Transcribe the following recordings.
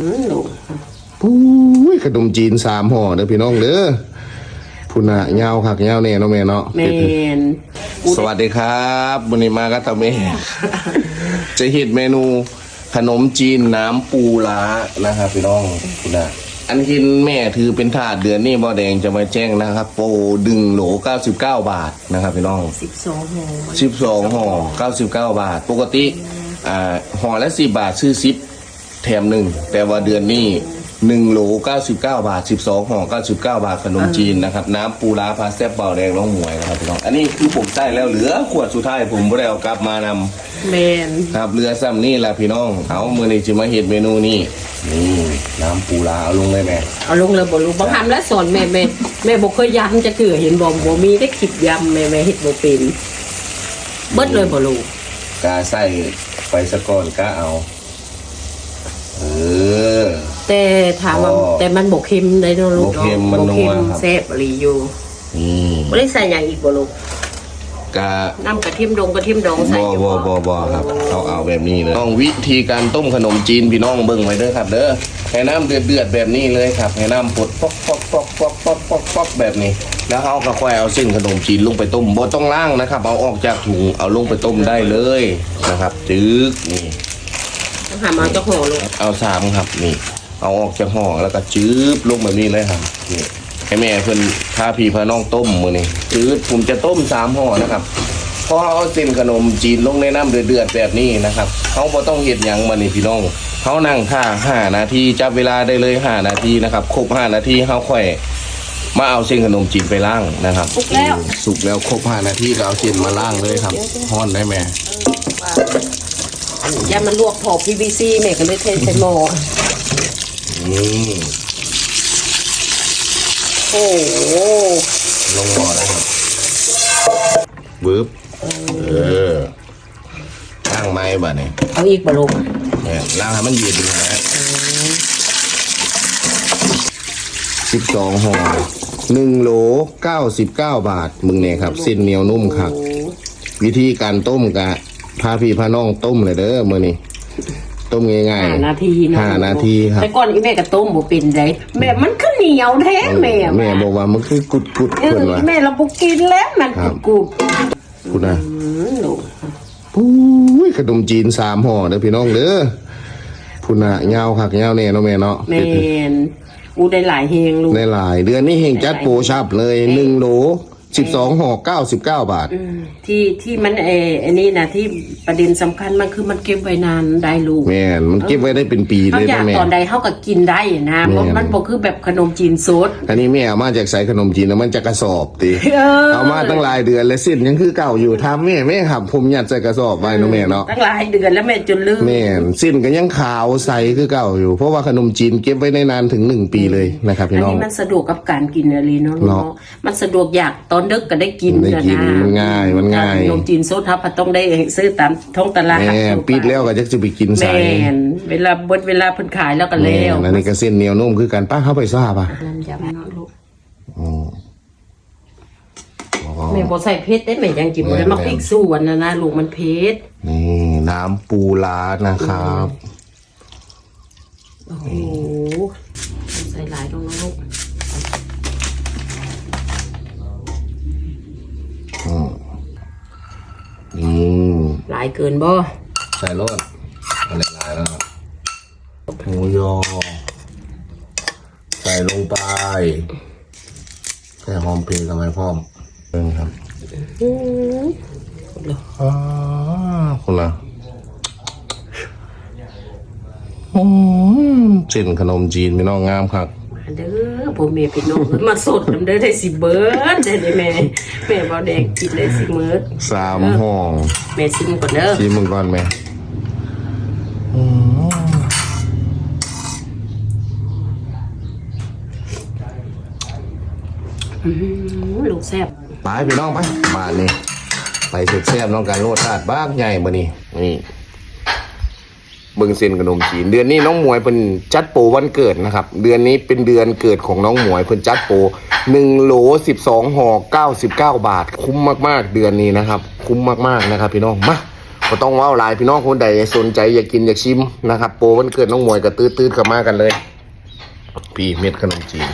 อืมลูกปุ้ยขนมจีนสามห่อเด้อพี่น้องเด้อพุ่นน่ะยาวคักยาวแน่เนาะแม่เนาะแมนสวัสดีครับวันนี้มาก็ตะเมจะเห็ดเมนูขนมจีนน้ำปูล้านะครับพี่น้องพุ่นน่ะอันเห็นแม่ถือเป็นถาดเดือนนี้บ่แดงจะมาแจ้งนะครับ โปรดึงโหล 99 บาทนะครับพี่น้องสิบสองห่อสิบสองห่อเก้าสิบเก้าบาท ปกติอ่าห่อละสิบาทซื้อซิป แถมหนึ่ง แต่ว่าเดือนนี้หนึ่งโหลเก้าสิบเก้าบาทสิบสองห่อเก้าสิบเก้าบาทขนมจีนนะครับ น้ำปูร้าพาแซ่บเบาแดงน้องหมวยนะครับพี่น้อง อันนี้คือผมใส่แล้วเหลือขวดสุดท้ายผมไม่ได้เอากลับมานำแมนครับเรือซ้ำนี่แหละพี่น้อง เอามือนี้จะมาเห็ดเมนูนี้นี่น้ำปูร้าเอาลงเลยแม่ เอาลงเลยบ่ลูกบางคำแล้วสอนแม่แม่แม่บอกเคยยำจะเกลือเห็นบ่บ่มีได้ขิดยำแม่แม่เฮ็ดบ่เป็นเบิดเลยบ่ลูกกาใส่ไปสะก่อนกาเอา เออ แต่ถามว่าอ๋อแต่มันบ่เค็มได้เนาะลูกบ่เค็มมันนัวบ่เค็มครับ แซ่บอีหลีอยู่อืมบ่ได้ใส่หยังอีกบ่ลูกกาน้ำกระเทียมดงกระเทียมดองใส่บอยู่บอบอบอครับเขาเอาแบบนี้เลยต้องวิธีการต้มขนมจีนพี่น้องเบิ่งไว้เด้อครับ เด้อให้น้ำเดือดเดือดๆแบบนี้เลยครับให้น้ำปดปอกปอกปอกปอกปอกปอกปอกแบบนี้ แล้วเขาก็ค่อยเอาเส้นขนมจีนลงไปต้มบ่ต้องล้างนะครับ เอาออกจากถุงเอาลงไปต้มได้เลยนะครับจึ๊กนี่ต้อง หามาเจ้าห่อลูกเอาสามครับนี่ เอาออกจากห่อแล้วก็จืบลงแบบนี้เลยครับนี่ให้แม่เพิ่นพาพี่พาน้องต้มมือนี่จืบผมจะต้มสามห่อนะครับพอเอาเส้นขนมจีนลงในน้ำเดือดๆแบบนี้นะครับเขาบ่ต้องเห็ดหยังมานี่พี่น้องเขานั่งท่าห้านาทีจับเวลาได้เลยห้านาทีนะครับครบห้านาทีเขาค่อยมาเอาเส้นขนมจีนไปล่างนะครับสุกแล้วสุกแล้วครบห้านาทีก็เอาเส้นมาล่างเลยครับห้อนได้ไหมอัน ยามันลวกพอ PVC แม่ก็เลยเทใส่หม้อนี่โอ้โหลงหม้อแล้วครับบึ๊บเออล่างไม้บ่เนี่ยเอาอีกบ่ลูกเนี่ยล่างให้มันเย็นนะฮะสิบสองห่อหนึ่งโหลเก้าสิบเก้าบาท มึงเนี่ยครับเส้นเหนียวนุ่มครับ วิธีการต้มกะ พาพี่พาน้องต้มเลยเด้อมื่อนี้ต้มง่ายห้าๆ นาทีเะห้านาทีครับ แต่ก่อนอีแม่ก็ต้มบ่เป็นได้แม่มันขึ้นเหนียวแท้แม่แม่บอกว่ามันคือกุดกุดเอคอนว่า แม่เราบ่กินแล้วมันครับกุดคุณนะๆอืมลูกปุ้ยขนมจีนสามห่อเด้อพี่น้องเด้อพุ่นน่ะยาวคักยาวแน่เนาะแม่เนาะแม่นอูได้หลายเฮงลูก ในหลาย เดือนนี้เฮงจัดโปรชับเลยหนึ่งโหล สิบสองห่อเก้าสิบเก้าบาท อืมที่ที่มันเอออันนี้นะที่ประเด็นสำคัญมันคือมันเก็บไว้นานได้ลูกแม่นมันเก็บไว้ได้เป็นปีเขาเลยอยากนะแม่ ตอนใดเขาก็กินได้นะมันแม่นมันบ่คือแบบขนมจีนสด อันนี้แม่เอามาจากใส่ขนมจีนแล้วมันจะกระสอบตีเออ เอามาตั้งหลายเดือนแล้วสิ้นยังคือเก่าอยู่ทำแม่แม่ครับผมยัดใส่กระสอบไว้เนาะแม่เนาะตั้งหลายเดือนแล้วแม่จนลืมแม่นสิ้นก็ยังขาวใสคือเก่าอยู่ เพราะว่าขนมจีนเก็บไว้ได้นานถึงหนึ่งปีเลยนะครับอัพี่นน้อง นี้มันสะดวกกับการกินอะไรเนาะลูกเนาะ เนาะมันสะดวกอยากตอนดึกก็ได้กินได้กินนะมันง่ายมันง่ายขนมจีนสดทับต้องได้ซื้อตามท้องตลาดแม่ปิดแล้วก็จะจะไปกินใส่แม่นเวลาเบดเวลาเพิ่นขายแล้วก็แม่แล้วอันนี้ก็เส้นเหนียวนุ่มคือกันป้าเข้าไปซ่าป่ะน้ำยำเนาะลูกอ๋อแม่บ่ใส่เพชรได้แม่ยังกินบ่ได้มาพริกสู้อันนั้นนะลูกมันเพชรนี่น้ำปูร้านะครับโอ้ายเกินบ่ใส่รสอะไรหลายแล้วครับหมูยอ ใส่ลงไป ใส่หอมเพลกับไม้พร้อมเพิ่งครับอืมอ่าคนละอืมเส้นขนมจีนพี่น้องงามครับ มาเด้อพ่อแม่พี่น้องเอ้ยมาสดนำเด้อได้สิเบิดได้เด้อแม่แม่บ่แดงกินได้สิมื้อสามห่อแม่ซิมก่อนเด้อชิมมึงก่อนไหมอืมอื้อหือลูกแซ่บไปพี่น้องไปมานี่ไปเสร็จแซ่บน้องการโรดชาติบ้างใหญ่มานี่นี่ เบิงเส้นขนมจีน เดือนนี้น้องหมวยเป็นจัดโปรวันเกิดนะครับ เดือนนี้เป็นเดือนเกิดของน้องหมวยเพิ่นจัดโปรหนึ่งโหลสิบสองห่อเก้าสิบเก้าบาท คุ้มมากๆ เดือนนี้นะครับ คุ้มมากๆนะครับพี่น้องมาก็ต้องว่าลายพี่น้องคนใดสนใจอยากกินอยากชิมนะครับโปรวันเกิดน้องมวยกับตื้อตื้อเข้ามากันเลย พี่เม็ดขนมจีน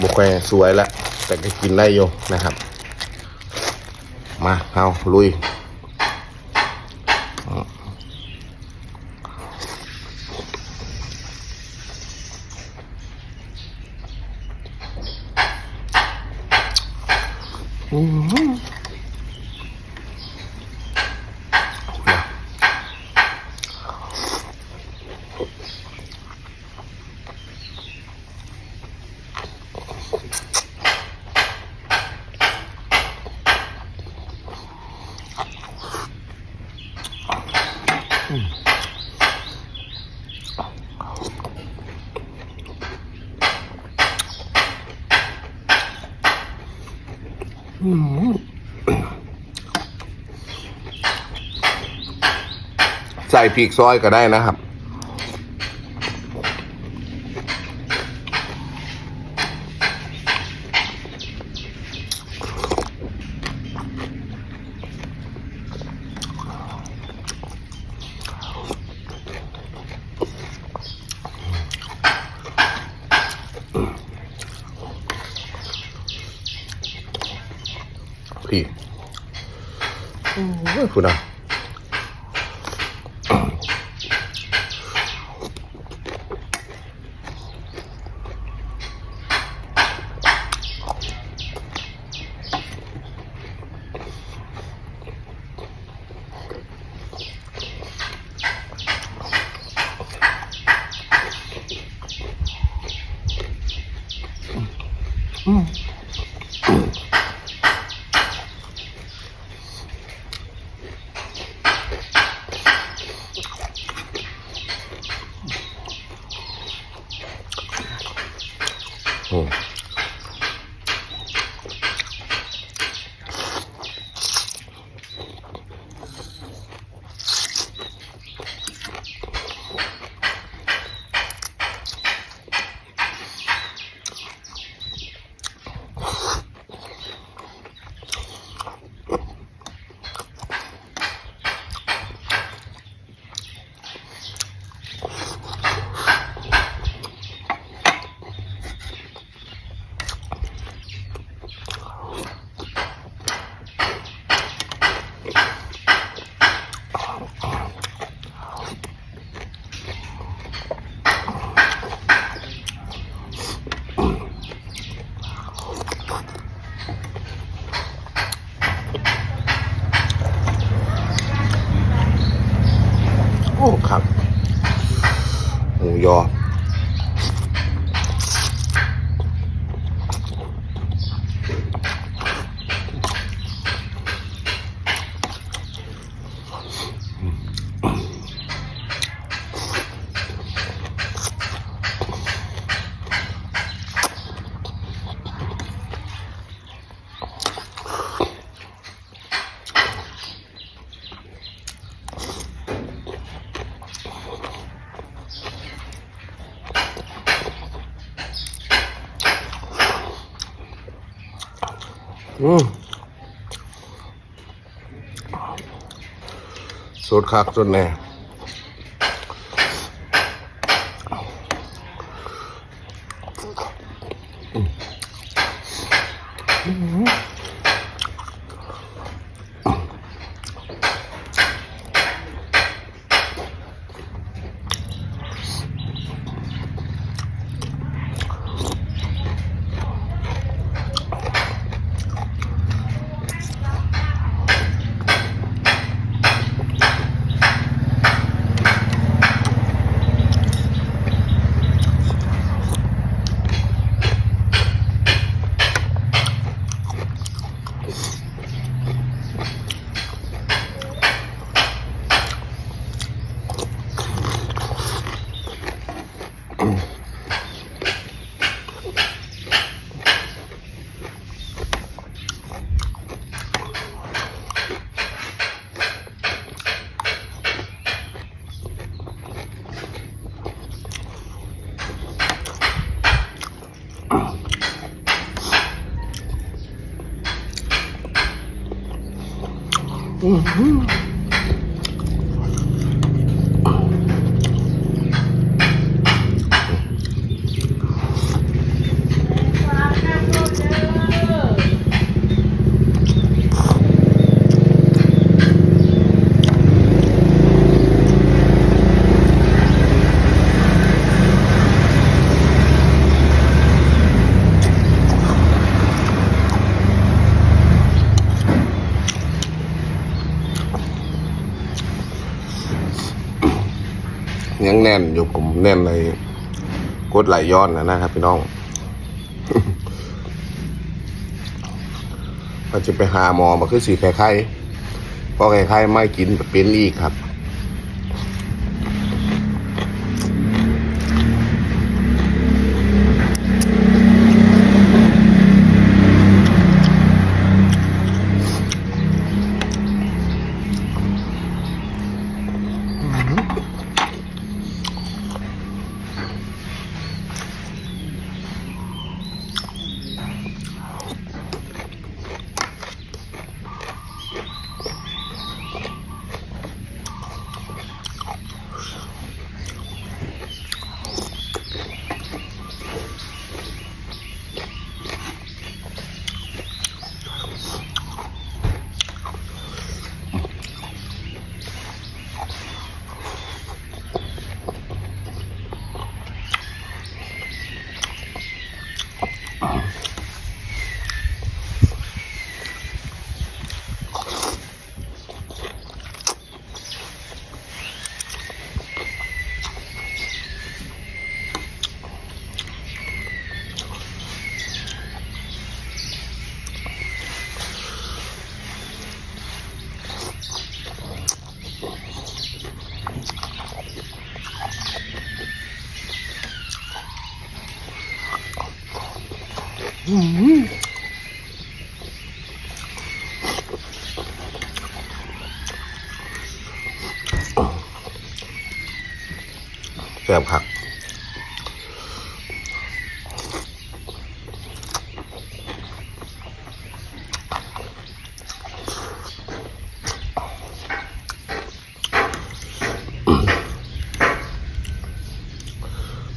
บุกแควสวยแล้วแต่ก็กินได้อยู่นะครับ มาเอาลุย ใส่พริกซอยก็ได้นะครับ พี่โอ้ยคุณอะ ครับหมูยอ สุดคักสุดแน่ แน่นอยู่ผมแน่นเลยกดไหลย้อนนะนะครับ พี่น้องก็จะไปหาหมอมาคือสีไข่ไข้พอไข่ไข้ไม่กินเป็นอีกครับ แซ่บครับ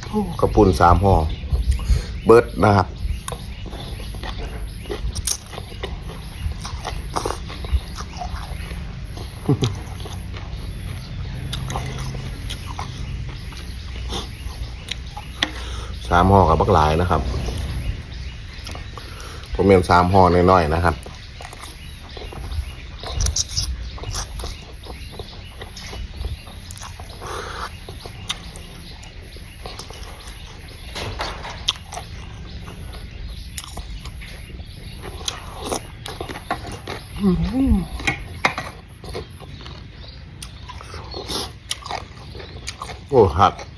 โอ้กระปุ่นสามห่อเบิร์ดนะครับ สามห่อกับบักหลายนะครับ ผมเป็นสามห่อน้อยๆนะครับโอ้ ครับ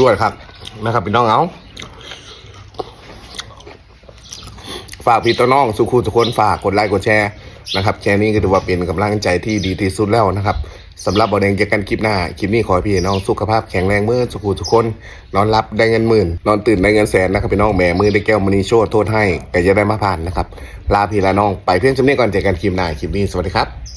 ด้วยครับนะครับพี่น้องเอาฝากพี่ต้นน้องสุขุทุกคนฝากกดไลค์กดแชร์นะครับแชร์นี้ก็ถือว่าเป็นกำลังใจที่ดีที่สุดแล้วนะครับสำหรับบอดแดงเจอกันคลิปหน้า คลิปนี้ขอให้พี่น้องสุขภาพแข็งแรงเมื่อสุขุทุกคน นอนรับได้เงินหมื่น นอนตื่นได้เงินแสนนะครับพี่น้องแหมมือได้แก้วมณีโชดโทษให้ก็จะได้มาผ่านนะครับ ลาพี่ลาน้องไปเพื่อนจำเนียก่อนเจอกันคลิปหน้าคลิปนี้สวัสดีครับ